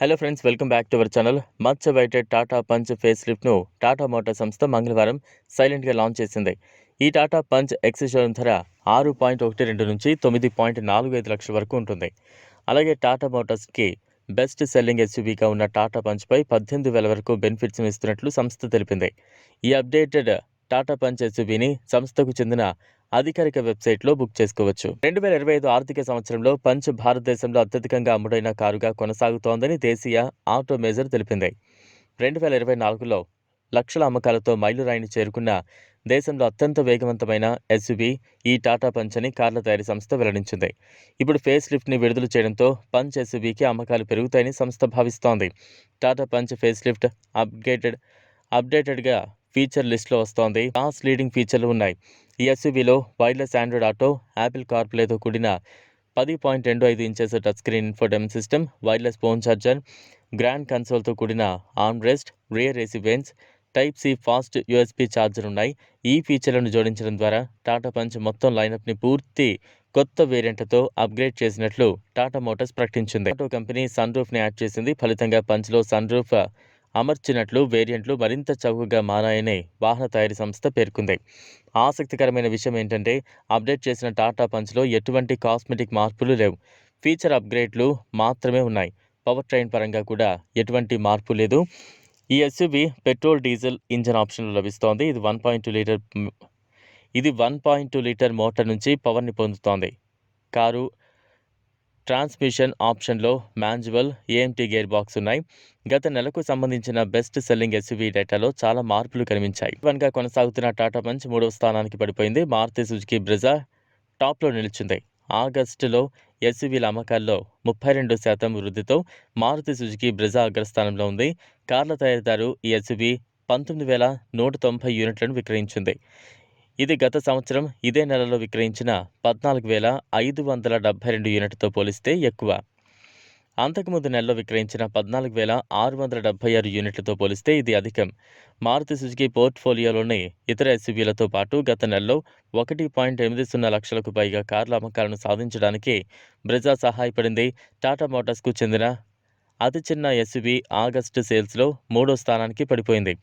Hello friends welcome back to our channel much awaited Tata Punch face లిఫ్ట్ను Tata motor సంస్థ మంగళవారం సైలెంట్గా launch చేసింది ఈ టాటా పంచ్ ఎక్స్ ధర ఆరు పాయింట్ ఒకటి రెండు నుంచి తొమ్మిది పాయింట్ నాలుగు ఐదు లక్షల వరకు ఉంటుంది అలాగే టాటా మోటార్స్కి బెస్ట్ సెల్లింగ్ ఎస్యూవీగా ఉన్న టాటా పంచ్పై పద్దెనిమిది వేల వరకు బెనిఫిట్స్ ఇస్తున్నట్లు సంస్థ తెలిపింది ఈ అప్డేటెడ్ టాటా పంచ్ ఎస్యూవీని సంస్థకు చెందిన అధికారిక వెబ్సైట్లో బుక్ చేసుకోవచ్చు. రెండు వేల ఇరవై ఐదు ఆర్థిక సంవత్సరంలో పంచ్ భారతదేశంలో అత్యధికంగా అమ్ముడైన కారుగా కొనసాగుతోందని దేశీయ ఆటో మేజర్ తెలిపింది. రెండు వేల ఇరవై నాలుగులో లక్షల అమ్మకాలతో మైలురాయిని చేరుకున్న దేశంలో అత్యంత వేగవంతమైన ఎస్యువి ఈ టాటా పంచ్ అని కార్ల తయారీ సంస్థ వెల్లడించింది. ఇప్పుడు ఫేస్ లిఫ్ట్ని విడుదల చేయడంతో పంచ్ ఎస్యువికి అమ్మకాలు పెరుగుతాయని సంస్థ భావిస్తోంది. Tata Punch face lift updated అప్డేటెడ్గా feature లిస్ట్లో వస్తోంది. క్లాస్ లీడింగ్ ఫీచర్లు ఉన్నాయి. ఈ ఎస్యూవీలో వైర్లెస్ ఆండ్రాయిడ్ ఆటో యాపిల్ కార్ప్లేతో కూడిన పది పాయింట్ రెండు ఐదు inches touch screen infotainment system wireless phone charger grand కన్సోల్తో కూడిన arm rest rear AC vents type C fast USB charger ఉన్నాయి. ఈ ఫీచర్లను జోడించడం ద్వారా టాటా పంచ్ మొత్తం లైనప్ని పూర్తి కొత్త వేరియంట్తో అప్గ్రేడ్ చేసినట్లు టాటా మోటార్స్ ప్రకటించింది. ఆటో కంపెనీ సన్ రూఫ్ని యాడ్ చేసింది. ఫలితంగా పంచ్లో సన్ రూఫ్ అమర్చినట్లు వేరియంట్లు మరింత చౌకగా మారాయని వాహన తయారీ సంస్థ పేర్కొంది. ఆసక్తికరమైన విషయం ఏంటంటే అప్డేట్ చేసిన టాటా పంచ్లో ఎటువంటి కాస్మెటిక్ మార్పులు లేవు. ఫీచర్ అప్గ్రేడ్లు మాత్రమే ఉన్నాయి. పవర్ ట్రైన్ పరంగా కూడా ఎటువంటి మార్పు లేదు. ఈ ఎస్యూవి పెట్రోల్ డీజిల్ ఇంజన్ ఆప్షన్లో లభిస్తోంది. ఇది వన్ పాయింట్ టూ లీటర్ ఇది one point two litre motor నుంచి పవర్ని పొందుతోంది. కారు ట్రాన్స్మిషన్ ఆప్షన్లో మాన్యువల్ ఏఎంటీ గేర్ బాక్స్ ఉన్నాయి. గత నెలకు సంబంధించిన బెస్ట్ సెల్లింగ్ ఎస్యూవీ డేటాలో చాలా మార్పులు కనిపించాయి. వన్గా కొనసాగుతున్న టాటా పంచ్ మూడవ స్థానానికి పడిపోయింది. మారుతి సుజుకి బ్రెజా టాప్లో నిలిచింది. ఆగస్టులో ఎస్యూవీల అమ్మకాల్లో ముప్పై రెండు శాతం వృద్ధితో మారుతి సుజుకి బ్రెజా అగ్రస్థానంలో ఉంది. కార్ల తయారీదారు ఈ ఎస్యూవీ పంతొమ్మిది వేల నూట తొంభై యూనిట్లను విక్రయించింది. ఇది గత సంవత్సరం ఇదే నెలలో విక్రయించిన పద్నాలుగు వేల ఐదు వందల డెబ్బై రెండు యూనిట్తో పోలిస్తే ఎక్కువ. అంతకుముందు నెలలో విక్రయించిన పద్నాలుగు వేల ఆరు వందల డెబ్బై ఆరు యూనిట్లతో పోలిస్తే ఇది అధికం. మారుతి సుజుకి పోర్ట్ఫోలియోలోని ఇతర ఎస్యూవీలతో పాటు గత నెలలో ఒకటి పాయింట్ ఎనిమిది సున్నా లక్షలకు పైగా కార్ల అమ్మకాలను సాధించడానికి బ్రెజా సహాయపడింది. టాటా మోటార్స్కు చెందిన అతి చిన్న ఎస్యువి ఆగస్టు సేల్స్లో మూడో స్థానానికి పడిపోయింది.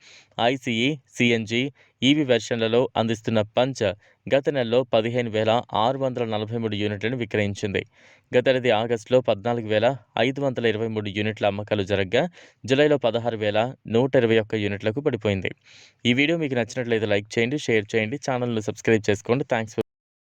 ఐసీఈ సిఎన్జి ఈవీ వెర్షన్లలో అందిస్తున్న పంచ్ గత నెలలో పదిహేను వేల ఆరు వందల నలభై మూడు యూనిట్లను విక్రయించింది. గతేడాది ఆగస్టులో పద్నాలుగు వేల ఐదు వందల ఇరవై మూడు యూనిట్ల అమ్మకాలు జరగగా జూలైలో పదహారు వేల నూట ఇరవై ఒక్క యూనిట్లకు పడిపోయింది. ఈ వీడియో మీకు నచ్చినట్లయితే లైక్ చేయండి షేర్ చేయండి ఛానల్ను సబ్స్క్రైబ్ చేసుకోండి. థ్యాంక్స్